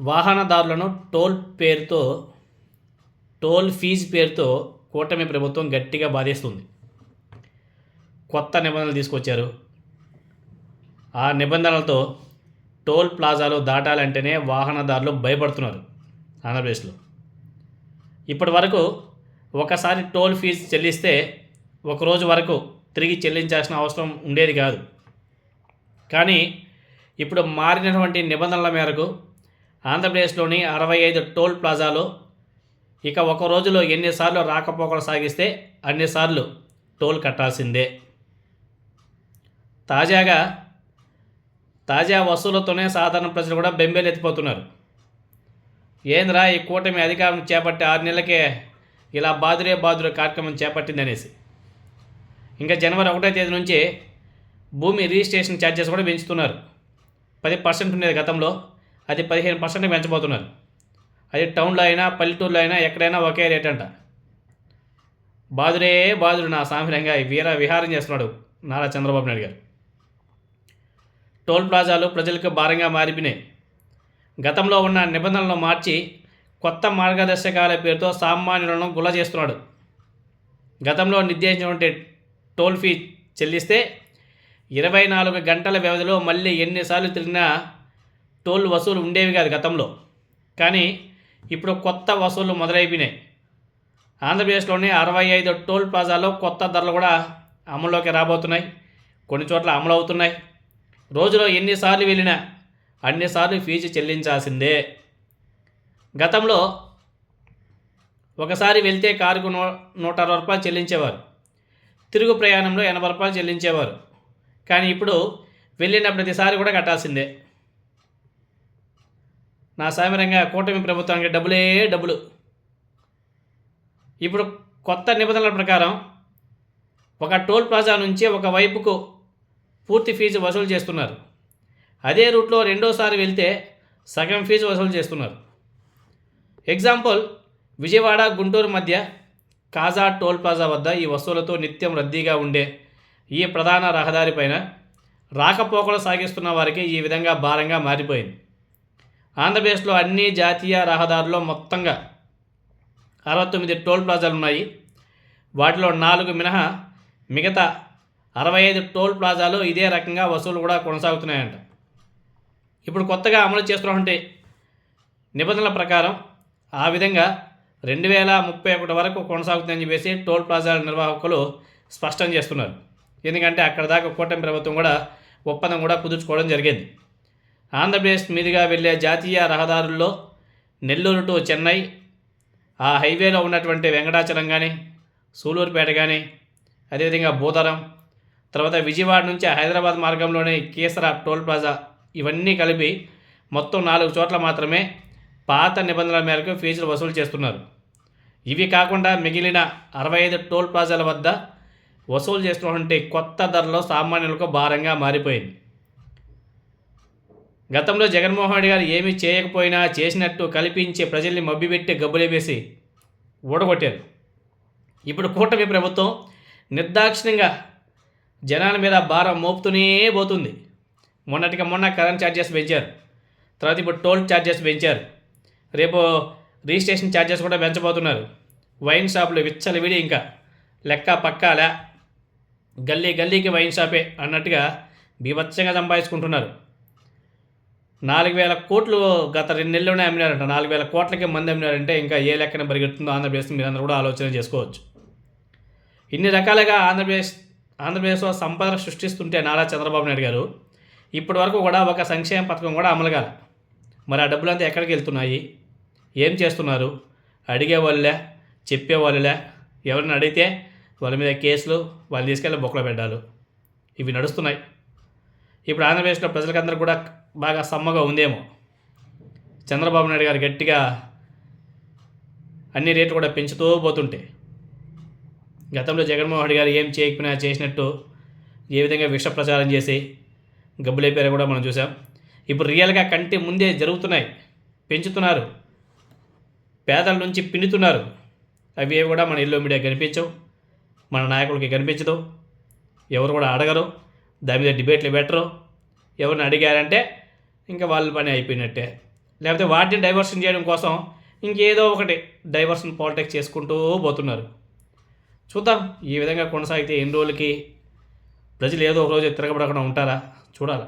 వాహనదారులను toll పేరుతో toll fee పేరుతో కూటమి ప్రభుత్వం గట్టిగా బాధేస్తుంది. కొత్త నిబంధనలు తీసుకొచ్చారు. ఆ నిబంధనలతో టోల్ ప్లాజాలు దాటాలంటేనే వాహనదారులు భయపడుతున్నారు ఆంధ్రప్రదేశ్లో. ఇప్పటి వరకు ఒకసారి టోల్ ఫీజు చెల్లిస్తే ఒకరోజు వరకు తిరిగి చెల్లించాల్సిన అవసరం ఉండేది కాదు. కానీ ఇప్పుడు మారినటువంటి నిబంధనల మేరకు ఆంధ్రప్రదేశ్లోని అరవై ఐదు టోల్ ప్లాజాలో. ఇక ఒక రోజులో ఎన్నిసార్లు రాకపోకలు సాగిస్తే అన్నిసార్లు టోల్ కట్టాల్సిందే. తాజాగా తాజా వసూలతోనే సాధారణ ప్రజలు కూడా బెంబేలెత్తిపోతున్నారు. ఏంద్రా ఈ కూటమి అధికారం చేపట్టి ఆరు నెలలకే ఇలా బాదురే బాదురే కార్యక్రమం చేపట్టిందనేసి. ఇంకా జనవరి ఒకటో తేదీ నుంచి భూమి రిజిస్ట్రేషన్ ఛార్జెస్ కూడా పెంచుతున్నారు. పది పర్సెంట్ ఉండేది గతంలో. అది పదిహేను పర్సెంట్ పెంచబోతున్నారు. అది టౌన్లో అయినా పల్లెటూరులో అయినా ఎక్కడైనా ఒకే రేట్ అంట. బాదురే బాదుడు నా సామిరంగా వీర విహారం చేస్తున్నాడు నారా చంద్రబాబు నాయుడు గారు. టోల్ ప్లాజాలు ప్రజలకు భారంగా మారిపోయినాయి. గతంలో ఉన్న నిబంధనలను మార్చి కొత్త మార్గదర్శకాల పేరుతో సామాన్యులను గుల్ల చేస్తున్నాడు. గతంలో నిర్దేశించినటువంటి టోల్ ఫీ చెల్లిస్తే ఇరవై నాలుగు గంటల వ్యవధిలో మళ్ళీ ఎన్నిసార్లు తిరిగినా టోల్ వసూలు ఉండేవి కాదు గతంలో. కానీ ఇప్పుడు కొత్త వసూళ్ళు మొదలైపోయినాయి. ఆంధ్రప్రదేశ్లోని అరవై ఐదు టోల్ ప్లాజాలో కొత్త ధరలు కూడా అమల్లోకి రాబోతున్నాయి. కొన్ని చోట్ల అమలు అవుతున్నాయి రోజులో ఎన్నిసార్లు వెళ్ళినా అన్నిసార్లు ఫీజు చెల్లించాల్సిందే. గతంలో ఒకసారి వెళ్తే కారుకు నూ నూట అరవై రూపాయలు చెల్లించేవారు. తిరుగు ప్రయాణంలో ఎనభై రూపాయలు చెల్లించేవారు. కానీ ఇప్పుడు వెళ్ళిన ప్రతిసారి కూడా కట్టాల్సిందే. నా సామిరంగా కూటమి ప్రభుత్వానికి డబ్బులే డబ్బులు. ఇప్పుడు కొత్త నిబంధనల ప్రకారం ఒక టోల్ ప్లాజా నుంచి ఒక వైపుకు పూర్తి ఫీజు వసూలు చేస్తున్నారు. అదే రూట్లో రెండోసారి వెళ్తే సగం ఫీజు వసూలు చేస్తున్నారు. ఎగ్జాంపుల్ విజయవాడ గుంటూరు మధ్య కాజా టోల్ ప్లాజా వద్ద ఈ వస్తువులతో నిత్యం రద్దీగా ఉండే ఈ ప్రధాన రహదారిపైన రాకపోకలు సాగిస్తున్న వారికి ఈ విధంగా భారంగా మారిపోయింది. ఆంధ్రప్రదేశ్లో అన్ని జాతీయ రహదారుల్లో మొత్తంగా అరవై తొమ్మిది టోల్ ప్లాజాలు ఉన్నాయి. వాటిలో నాలుగు మినహా మిగతా అరవై ఐదు టోల్ ప్లాజాలు ఇదే రకంగా వసూలు కూడా కొనసాగుతున్నాయంట. ఇప్పుడు కొత్తగా అమలు చేస్తున్నటువంటి నిబంధనల ప్రకారం ఆ విధంగా రెండు వేల ముప్పై ఒకటి వరకు కొనసాగుతుందని చెప్పేసి టోల్ ప్లాజాల నిర్వాహకులు స్పష్టం చేస్తున్నారు. ఎందుకంటే అక్కడ దాకా కూటమి ప్రభుత్వం కూడా ఒప్పందం కూడా కుదుర్చుకోవడం జరిగింది. ఆంధ్రప్రదేశ్ మీదుగా వెళ్ళే జాతీయ రహదారుల్లో నెల్లూరు టు చెన్నై ఆ హైవేలో ఉన్నటువంటి వెంకటాచలం కానీ సూలూరుపేట కానీ అదేవిధంగా భూతరం తర్వాత విజయవాడ నుంచి హైదరాబాద్ మార్గంలోని కేసర టోల్ ప్లాజా ఇవన్నీ కలిపి మొత్తం నాలుగు చోట్ల మాత్రమే పాత నిబంధనల మేరకు ఫీజులు వసూలు చేస్తున్నారు. ఇవి కాకుండా మిగిలిన అరవై ఐదు టోల్ ప్లాజాల వద్ద వసూలు చేస్తున్నటువంటి కొత్త ధరలో సామాన్యులకు భారంగా మారిపోయింది. గతంలో జగన్మోహన్ రెడ్డి గారు ఏమీ చేయకపోయినా చేసినట్టు కల్పించి ప్రజల్ని మబ్బిపెట్టి గబ్బులేవేసి ఊడగొట్టారు. ఇప్పుడు కూటమి ప్రభుత్వం నిర్దాక్షిణ్యంగా జనాల మీద భారం మోపుతూనే పోతుంది. మొన్నటికి మొన్న కరెంట్ ఛార్జెస్ పెంచారు. తర్వాత ఇప్పుడు టోల్ ఛార్జెస్ పెంచారు. రేపు రిజిస్ట్రేషన్ ఛార్జెస్ కూడా పెంచబోతున్నారు. వైన్ షాపులు విచ్చలవిడి ఇంకా. లెక్క పక్కాలా. గల్లీ గల్లీకి వైన్ షాపే అన్నట్టుగా బీభత్సంగా సంపాదించుకుంటున్నారు. నాలుగు వేల కోట్లు గత రెండు నెలలోనే అమ్మినారంట. నాలుగు వేల కోట్లకి మంది అమ్మినారంటే ఇంకా ఏ లెక్కన పరిగెడుతుందో ఆంధ్రప్రదేశ్ మీరందరూ కూడా ఆలోచన చేసుకోవచ్చు. ఇన్ని రకాలుగా ఆంధ్రప్రదేశ్ ఆంధ్రప్రదేశ్లో సంపద సృష్టిస్తుంటే నారా చంద్రబాబు నాయుడు గారు ఇప్పటి వరకు కూడా ఒక సంక్షేమ పథకం కూడా అమలు కాల. మరి ఆ డబ్బులంతా ఎక్కడికి వెళ్తున్నాయి? ఏం చేస్తున్నారు? అడిగే చెప్పేవాళ్ళులే? చెప్పే ఎవరిని అడిగితే వాళ్ళ మీద కేసులు వాళ్ళు తీసుకెళ్ళి బొక్కలో పెట్టాలి. ఇవి నడుస్తున్నాయి. ఇప్పుడు ఆంధ్రప్రదేశ్లో ప్రజలకందరూ కూడా బాగా సమ్మగా ఉందేమో. చంద్రబాబు నాయుడు గారు గట్టిగా అన్ని రేట్లు కూడా పెంచుతూ పోతుంటే గతంలో జగన్మోహన్ రెడ్డి గారు ఏం చేయకపోయినా చేసినట్టు ఏ విధంగా విష ప్రచారం చేసి గబ్బులైపోయారో కూడా మనం చూసాం. ఇప్పుడు రియల్గా కంటి ముందే జరుగుతున్నాయి. పెంచుతున్నారు. పేదల నుంచి పిండుతున్నారు. అవి కూడా మన ఇల్లు మీడియా కనిపించవు. మన నాయకులకి కనిపించదు. ఎవరు కూడా అడగరు. దాని మీద డిబేట్లు పెట్టరు. ఎవరిని అడిగారంటే ఇంకా వాళ్ళ పని అయిపోయినట్టే. లేకపోతే వాటిని డైవర్షన్ చేయడం కోసం ఇంకేదో ఒకటి డైవర్షన్ పాలిటిక్స్ చేసుకుంటూ పోతున్నారు. చూద్దాం ఈ విధంగా కొనసాగితే ఎన్ని రోజులకి ప్రజలు ఏదో ఒక రోజు తిరగబడకుండా ఉంటారా? చూడాలి?